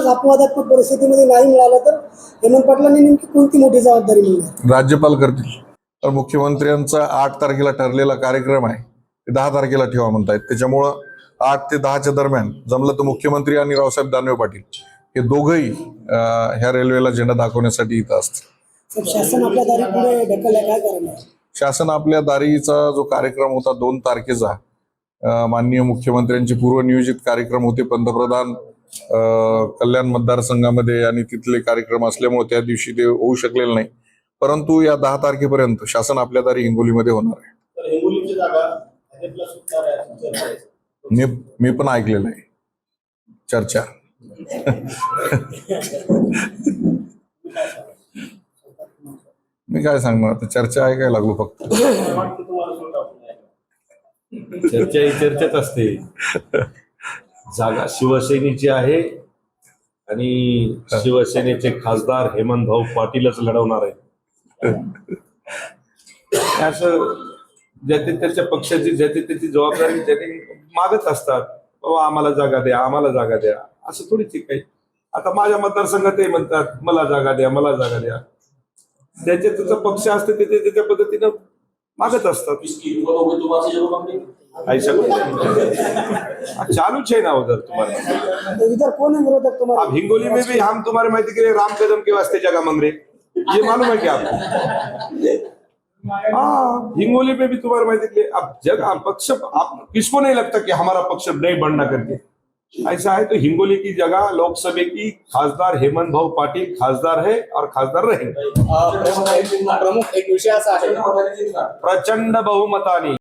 अशाच अपवादात्मक परिस्थितीमध्ये नाही मिळालं तर हेमंत पाटलांनी नेमकी कोणती मोठी जबाबदारी मिळणार? राज्यपाल करतील. तर मुख्यमंत्र्यांचा आठ तारखेला ठरलेला कार्यक्रम आहे. ते दहा तारखेला ठेवा म्हणतायत. त्याच्यामुळं आठ ते दहाच्या दरम्यान जमलं तर मुख्यमंत्री आणि रावसाहेब दानवे पाटील हे दोघंही ह्या रेल्वेला झेंडा दाखवण्यासाठी इथं असतील. साहेब, शासन आपल्या दारी पुढे ढकललं काय करणार? शासन आपल्या दारीचा जो कार्यक्रम होता दोन तारखेचा माननीय मुख्यमंत्र्यांचे पूर्वनियोजित कार्यक्रम होते. पंतप्रधान कल्याण मतदारसंघामध्ये आणि तिथले कार्यक्रम असल्यामुळे त्या दिवशी ते होऊ शकलेलं नाही. परंतु या दहा तारखेपर्यंत शासन आपल्या दारी हिंगोलीमध्ये होणार आहे. मी मी पण ऐकलेलं आहे. चर्चा. मी काय सांगणार? आता चर्चा ऐकायला लागलो फक्त. चर्चा ही चर्चेत असते. जागा शिवसेनेची आहे आणि शिवसेनेचे खासदार हेमंत भाऊ पाटीलच लढवणार आहे असं ज्याचे त्याच्या पक्षाची ज्याची त्याची जबाबदारी त्याने मागत असतात बाबा आम्हाला जागा द्या आम्हाला जागा द्या. असं थोडीच आहे काही. आता माझ्या मतदारसंघात ते म्हणतात मला जागा द्या मला जागा द्या. ज्याचे त्याचा पक्ष असते ते ते त्याच्या पद्धतीनं मागत असतात. ऐसा कुछ चालू है ना उधर तुम्हारे विरोधक तुम्हाला अब हिंगोली में भी हम तुम्हारे माहिती के लिए राम कदम के वास्ते जगह मांग रहे ये मालूम है क्या आपको? हाँ। हिंगोली में भी तुम्हारे माहिती के लिए अब जगह पक्ष आप किसको नहीं लगता कि हमारा पक्ष नहीं बढ़ना करके ऐसा है तो हिंगोली की जगह लोकसभा की खासदार हेमंत भाऊ पाटिल खासदार है और खासदार रहेंगे। प्रमुख एक प्रमुख विषय प्रचंड बहुमताने।